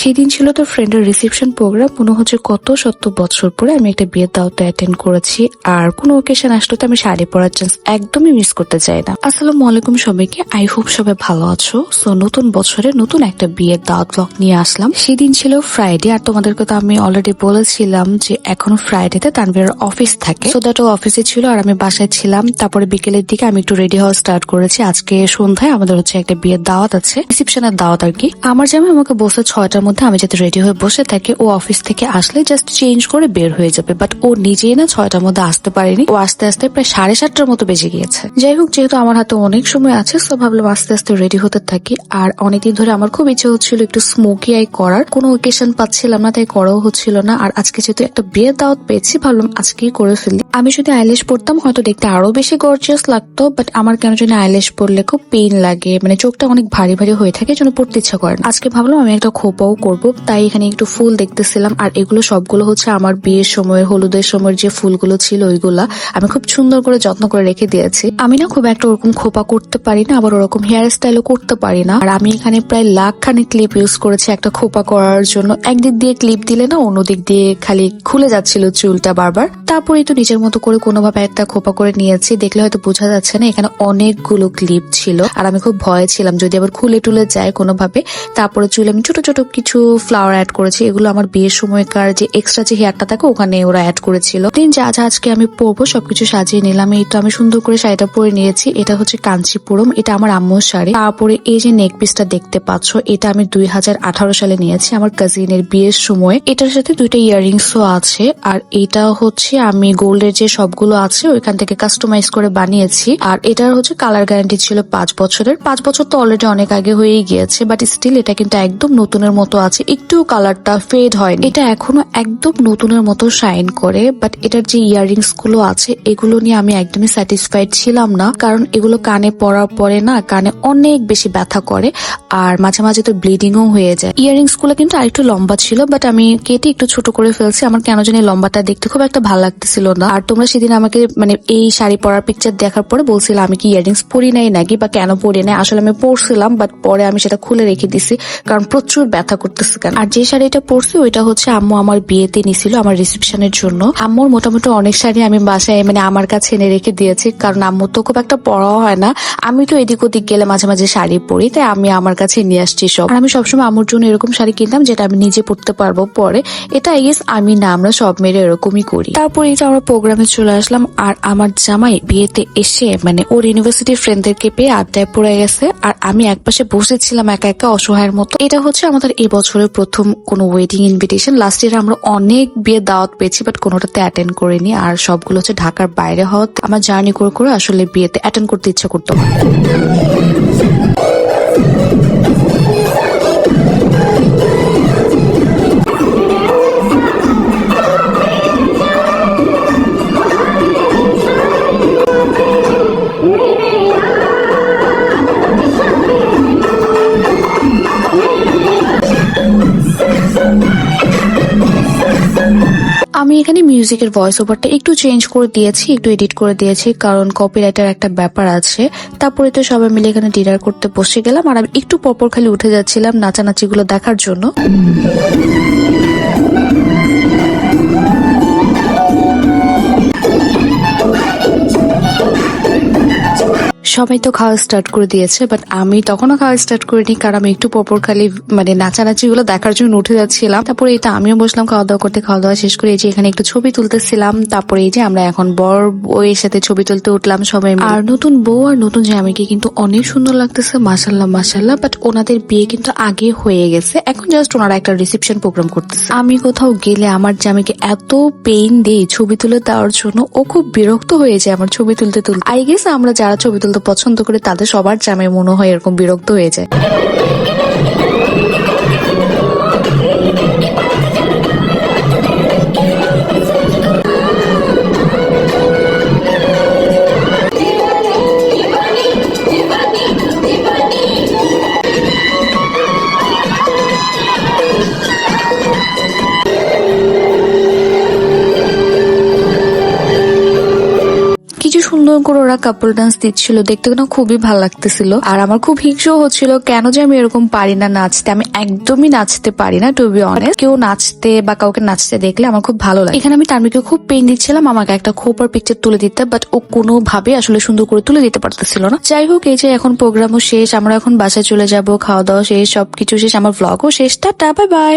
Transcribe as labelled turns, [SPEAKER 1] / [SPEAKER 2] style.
[SPEAKER 1] সেদিন ছিল তো ফ্রেন্ডের রিসেপশন প্রোগ্রাম মনে হচ্ছে কত শত বছর পরে আমি একটা বিয়ের দাওয়াতে অ্যাটেন্ড করেছি। আর কোনো ওকেশন আসলে তো আমি শাড়ি পরার চান্স একদমই মিস করতে চাই না। আসসালামু আলাইকুম সবাইকে। আই হোপ সবাই ভালো আছো। সো নতুন বছরে নতুন একটা বিয়ের দাওয়াত ব্লগ নিয়ে আসলাম। সেদিন ছিল ফ্রাইডে আর তোমাদেরকে তো আমি অলরেডি বলেছিলাম যে এখন ফ্রাইডেতে তানভীরের অফিস থাকে। সো দ্যাট ও অফিসে ছিল আর আমি বাসায় ছিলাম। তারপরে বিকেলের দিকে আমি একটু রেডি হওয়া স্টার্ট করেছি। আজকে সন্ধ্যায় আমাদের হচ্ছে একটা বিয়ের দাওয়াত আছে। রিসেপশনের দাওয়াত আর কি। আমার জামাই আমাকে বসে ছয়টার মধ্যে আমি যাতে রেডি হয়ে বসে থাকি, ও অফিস থেকে আসলে জাস্ট চেঞ্জ করে বের হয়ে যাবে। বাট ও নিজেই না ছয়টার মধ্যে আসতে পারেনি। ও আস্তে আস্তে প্রায় সাড়ে সাতটার মতো বেজে গিয়েছে। যাই হোক, যেহেতু আমার হাতে অনেক সময় আছে সো ভাবলাম আস্তে আস্তে রেডি হতে থাকি। আর অনেকদিন ধরে আমার খুব ইচ্ছে হচ্ছিল একটু স্মোকি আই করার। কোনো ওকেশন পাচ্ছিলাম না, তাই করাও হচ্ছিল না। আর আজকে যেহেতু একটা বিয়ের দাওয়াত পেয়েছি, ভাবলাম আজকেই করে ফেলি। আমি যদি আইলেশ পড়তাম হয়তো দেখতে আরও বেশি গর্জিয়াস লাগতো বাট আমার কেন জানি আইলেশ পড়লে খুব পেইন লাগে। মানে চোখটা অনেক ভারী ভারী হয়ে থাকে, যেন পড়তে ইচ্ছা করে না। আজকে ভাবলাম আমি একটা খোপাও করব। তাই এখানে একটু ফুল দেখতেছিলাম। আর এগুলো সবগুলো হচ্ছে আমার বিয়ের সময়, হলুদের সময় যে ফুলগুলো ছিল ওইগুলা আমি খুব সুন্দর করে যত্ন করে রেখে দিয়েছি। আমি না খুব একটা ওরকম খোপা করতে পারি না, আবার ওরকম হেয়ার স্টাইলও করতে পারি না। আর আমি এখানে প্রায় লাখ খানি ক্লিপ ইউজ করেছি একটা খোপা করার জন্য। একদিক দিয়ে ক্লিপ দিলে না অন্য দিক দিয়ে খালি খুলে যাচ্ছিল চুলটা বারবার। তারপরেই তো নিজের মতো করে কোনোভাবে একটা খোপা করে নিয়েছি। দেখলে হয়তো বোঝা যাচ্ছে না, এখানে অনেকগুলো ক্লিপ ছিল। আর আমি খুব ভয়ে ছিলাম, যদি আবার খুলে টুলে যায় কোনোভাবে, তারপরে চুল আমি ছোট ছোট কিছু ফ্লাওয়ার অ্যাড করেছি। এগুলো আমার বিয়ের সময়কার যে এক্সট্রা যে হেয়ারটা থাকে, ওখানে ওরা অ্যাড করেছিল। দিন যা যা আজকে আমি পরবো, সবকিছু সাজিয়ে নিলাম। এই তো আমি সুন্দর করে শাড়িটা পরে নিয়েছি। এটা হচ্ছে কাঞ্চিপুরম। এটা আমার আম্মুর শাড়ি। তারপরে এই যে নেক পিসটা দেখতে পাচ্ছ, এটা আমি দুই হাজার আঠারো সালে নিয়েছি আমার কাজিনের বিয়ের সময়। এটার সাথে দুইটা ইয়াররিংসও আছে। আর এটা হচ্ছে আমি গোল্ডের যে সবগুলো আছে, ওইখান থেকে কাস্টমাইজ করে বানিয়েছি। আর এটার হচ্ছে কালার গ্যারান্টি ছিল পাঁচ বছরের। পাঁচ বছর তো অলরেডি অনেক আগে হয়েই গিয়েছে বাট স্টিল এটা কিন্তু একদম নতুনের মতো আছে, একটু কালারটা ফেড হয়নি। এটা এখনও একদম নতুনের মতো শাইন করে বাট এটার যে ইয়াররিংসগুলো আছে, এগুলো নিয়ে আমি একদমই স্যাটিসফাইড ছিলাম না, কারণ এগুলো কানে পরার পরে না, কানে অনেক বেশি ব্যথা করে, আর মাঝে মাঝে তো ব্লিডিংও হয়ে যায়। ইয়াররিংসগুলো কিন্তু আরেকটু লম্বা ছিল বাট আমি কেটে একটু ছোট করে ফেলছি, আমার কেন জানি লম্বাটা দেখতে খুব একটা ভালো লাগতেছিল না। আর তোমরা সেদিন আমাকে মানে এই শাড়ি পরার পিকচার দেখার পরে বলছিলাম, আমি কি ইয়াররিংস পরি নাই নাকি, বা কেন পরি নাই? আসলে আমি পরছিলাম বাট পরে আমি সেটা খুলে রেখে দিছি, কারণ প্রচুর ব্যথা করতেছে কেন? আর যে শাড়িটা পরছি, ওইটা হচ্ছে আম্মু আমার বিয়েতে নিছিল আমার রিসেপশনের জন্য। আম্মুর মোটামুটি অনেক শাড়ি আমি বাসায় মানে আমার কাছে এনে রেখে দিয়েছি, কারণ আম্মু তো খুব একটা পরাও হয় না। আমি তো এদিক ওদিক গেলে মাঝে মাঝে শাড়ি পরি, তাই আমি আমার কাছে নিয়ে আসছি সব। আর আমি সবসময় আম্মুর জন্য এরকম শাড়ি কিনতাম, যেটা আমি নিজে পরতে পারব পরে। এটা আই গেস আমি না, আমরা সব মেয়েরা এরকমই করি। তারপর এটা আমরা প্রোগ্রামে চলে আসলাম, আর আমার জামাই বিয়েতে এসে মানে ওর ইউনিভার্সিটির ফ্রেন্ডদেরকে পেয়ে আড্ডায় পড়ে গেছে, আর আমি একপাশে বসেছিলাম একা একা অসহায়ের মতো। এটা হচ্ছে আমাদের এই বছরের প্রথম কোনো ওয়েডিং ইনভিটেশন লাস্ট ইয়ার আমরা অনেক বিয়ে দাওয়াত পেয়েছি বাট কোনোটাতে অ্যাটেন্ড করিনি। আর সবগুলো হচ্ছে ঢাকার বাইরে হওয়াতে আমার জার্নি করে করে আসলে বিয়েতে অ্যাটেন্ড করতে ইচ্ছা করতো আমি এখানে মিউজিকের ভয়েস ওভারটা একটু চেঞ্জ করে দিয়েছি, একটু এডিট করে দিয়েছি, কারণ কপিরাইটার একটা ব্যাপার আছে। তারপরে তো সবাই মিলে এখানে ডিনার করতে বসে গেলাম, আর আমি একটু পরপর খালি উঠে যাচ্ছিলাম নাচানাচিগুলো দেখার জন্য। সবাই তো খাওয়া স্টার্ট করে দিয়েছে বাট আমি তখনও খাওয়া স্টার্ট করিনি কারণ আমি একটু পরপর খালি মানে নাচানাচি গুলো দেখার জন্য উঠে যাচ্ছিলাম। তারপরে এটা আমিও বসলাম খাওয়া দাওয়া করতে খাওয়া দাওয়া শেষ করে এই যে এখানে একটু ছবি তুলতেছিলাম তারপরে এই যে আমরা এখন বর বউয়ের সাথে ছবি তুলতে উঠলাম সবাই আর নতুন বউ আর নতুন জামাইকে কিন্তু অনেক সুন্দর লাগতেছে মাসাল্লাহ মাসাল্লাহ বাট ওনাদের বিয়ে কিন্তু আগে হয়ে গেছে এখন জাস্ট ওনারা একটা রিসেপশন প্রোগ্রাম করতেছে। আমি কোথাও গেলে আমার জামাইকে এত পেইন দেই ছবি তুলে দেওয়ার জন্য ও খুব বিরক্ত হয়ে যায় আমার ছবি তুলতে তুলতে। আই গেস আমরা যারা ছবি তুলতে পছন্দ করে তাদের সবার জ্যামের মনে হয় এরকম বিরক্ত হয়ে যায়। সুন্দর করে ওরা কাপল ডান্স দিচ্ছিল, দেখতে না খুবই ভালো লাগতেছিল। আর আমার খুব হিংসও হচ্ছিল, কেন যে আমি এরকম পারি না নাচতে? আমি একদমই নাচতে পারি না টু বি অনেস্ট কেউ নাচতে বা কাউকে নাচতে দেখলে আমার খুব ভালো লাগে। এখানে আমি তানবিকে খুব পেন দিচ্ছিলাম, আমাকে একটা খোপার পিকচার তুলে দিতে বাট ও কোনোভাবে আসলে সুন্দর করে তুলে দিতে পারতেছিল না। যাই হোক, এই যে এখন প্রোগ্রামও শেষ, আমরা এখন বাসায় চলে যাব খাওয়া দাওয়া শেষ, সবকিছু শেষ, আমার ভ্লগও শেষ। Tata bye bye